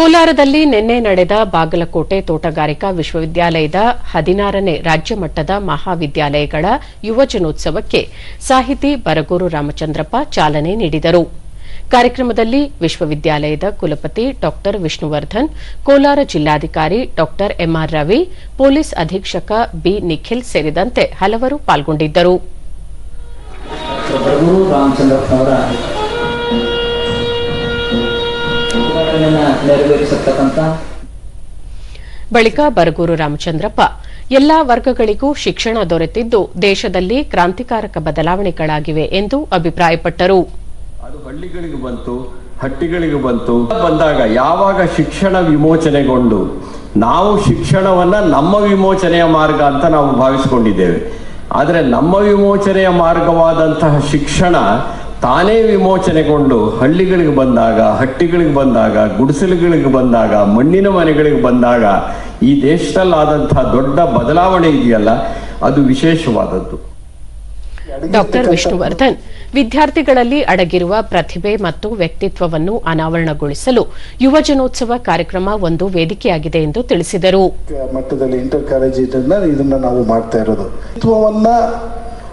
ಕೋಲಾರದಲ್ಲಿ ನಿನ್ನೆ ನಡೆದ ಬಾಗಲಕೋಟೆ ತೋಟಗಾರಿಕಾ ವಿಶ್ವವಿದ್ಯಾಲಯದ ಹದಿನಾರನೇ ರಾಜ್ಯ ಮಟ್ಟದ ಮಹಾವಿದ್ಯಾಲಯಗಳ ಯುವಜನೋತ್ಸವಕ್ಕೆ ಸಾಹಿತಿ ಬರಗೂರು ರಾಮಚಂದ್ರಪ್ಪ ಚಾಲನೆ ನೀಡಿದರು. ಕಾರ್ಯಕ್ರಮದಲ್ಲಿ ವಿಶ್ವವಿದ್ಯಾಲಯದ ಕುಲಪತಿ ಡಾ ವಿಷ್ಣುವರ್ಧನ್, ಕೋಲಾರ ಜಿಲ್ಲಾಧಿಕಾರಿ ಡಾ ಎಂಆರ್ ರವಿ, ಪೊಲೀಸ್ ಅಧೀಕ್ಷಕ ಬಿ ನಿಖಿಲ್ ಸೇರಿದಂತೆ ಹಲವರು ಪಾಲ್ಗೊಂಡಿದ್ದರು. ಬರಗೂರು ನೆರವೇರಿಸತಕ್ಕಂತ ಬಳಿಕ ಬರಗೂರು ರಾಮಚಂದ್ರಪ್ಪ ಎಲ್ಲಾ ವರ್ಗಗಳಿಗೂ ಶಿಕ್ಷಣ ದೊರೆತಿದ್ದು ದೇಶದಲ್ಲಿ ಕ್ರಾಂತಿಕಾರಕ ಬದಲಾವಣೆಗಳಾಗಿವೆ ಎಂದು ಅಭಿಪ್ರಾಯಪಟ್ಟರು. ಅದು ಹಳ್ಳಿಗಳಿಗೆ ಬಂತು ಹಟ್ಟಿಗಳಿಗೆ ಬಂತು. ಬಂದಾಗ ಯಾವಾಗ ಶಿಕ್ಷಣ ವಿಮೋಚನೆಗೊಂಡು ನಾವು ಶಿಕ್ಷಣವನ್ನ ನಮ್ಮ ವಿಮೋಚನೆಯ ಮಾರ್ಗ ಅಂತ ನಾವು ಭಾವಿಸಿಕೊಂಡಿದ್ದೇವೆ. ಆದರೆ ನಮ್ಮ ವಿಮೋಚನೆಯ ಮಾರ್ಗವಾದಂತಹ ಶಿಕ್ಷಣ ತಾನೇ ವಿಮೋಚನೆಗೊಂಡು ಹಳ್ಳಿಗಳಿಗೆ ಬಂದಾಗ ಹಟ್ಟಿಗಳಿಗೆ ಬಂದಾಗ ಗುಡಿಸಲುಗಳಿಗೆ ಬಂದಾಗ ಮಣ್ಣಿನ ಮನೆಗಳಿಗೆ ಬಂದಾಗ ಈ ದೇಶದಲ್ಲಾದಂತಹ ದೊಡ್ಡ ಬದಲಾವಣೆ ಇದೆಯಲ್ಲ ಅದು ವಿಶೇಷವಾದದ್ದು. ಡಾಕ್ಟರ್ ವಿಷ್ಣುವರ್ಧನ್ ವಿದ್ಯಾರ್ಥಿಗಳಲ್ಲಿ ಅಡಗಿರುವ ಪ್ರತಿಭೆ ಮತ್ತು ವ್ಯಕ್ತಿತ್ವವನ್ನು ಅನಾವರಣಗೊಳಿಸಲು ಯುವಜನೋತ್ಸವ ಕಾರ್ಯಕ್ರಮ ಒಂದು ವೇದಿಕೆಯಾಗಿದೆ ಎಂದು ತಿಳಿಸಿದರು. ಮಟ್ಟದಲ್ಲಿ ಇಂಟರ್ ಕಾಲೇಜ್ ಇದನ್ನ ನಾವು ಮಾಡ್ತಾ ಇರೋದು. ವ್ಯಕ್ತಿತ್ವವನ್ನ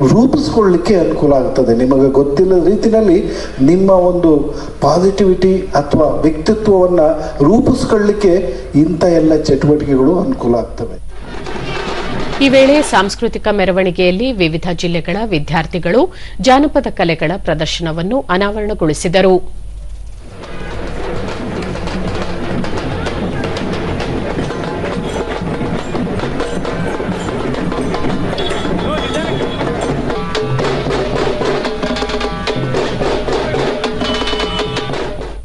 ರೂಪಿಸ್ಕೊಳ್ಳಿಕ್ಕೆ ಅನುಕೂಲ ಆಗ್ತದೆ. ನಿಮಗೆ ಗೊತ್ತಿಲ್ಲದ ರೀತಿಯಲ್ಲಿ ನಿಮ್ಮ ಒಂದು ಪಾಸಿಟಿವಿಟಿ ಅಥವಾ ವ್ಯಕ್ತಿತ್ವವನ್ನು ರೂಪಿಸ್ಕೊಳ್ಳಿಕ್ಕೆ ಇಂಥ ಎಲ್ಲ ಚಟುವಟಿಕೆಗಳು ಅನುಕೂಲ ಆಗ್ತವೆ. ಈ ವೇಳೆ ಸಾಂಸ್ಕೃತಿಕ ಮೆರವಣಿಗೆಯಲ್ಲಿ ವಿವಿಧ ಜಿಲ್ಲೆಗಳ ವಿದ್ಯಾರ್ಥಿಗಳು ಜಾನಪದ ಕಲೆಗಳ ಪ್ರದರ್ಶನವನ್ನು ಅನಾವರಣಗೊಳಿಸಿದರು.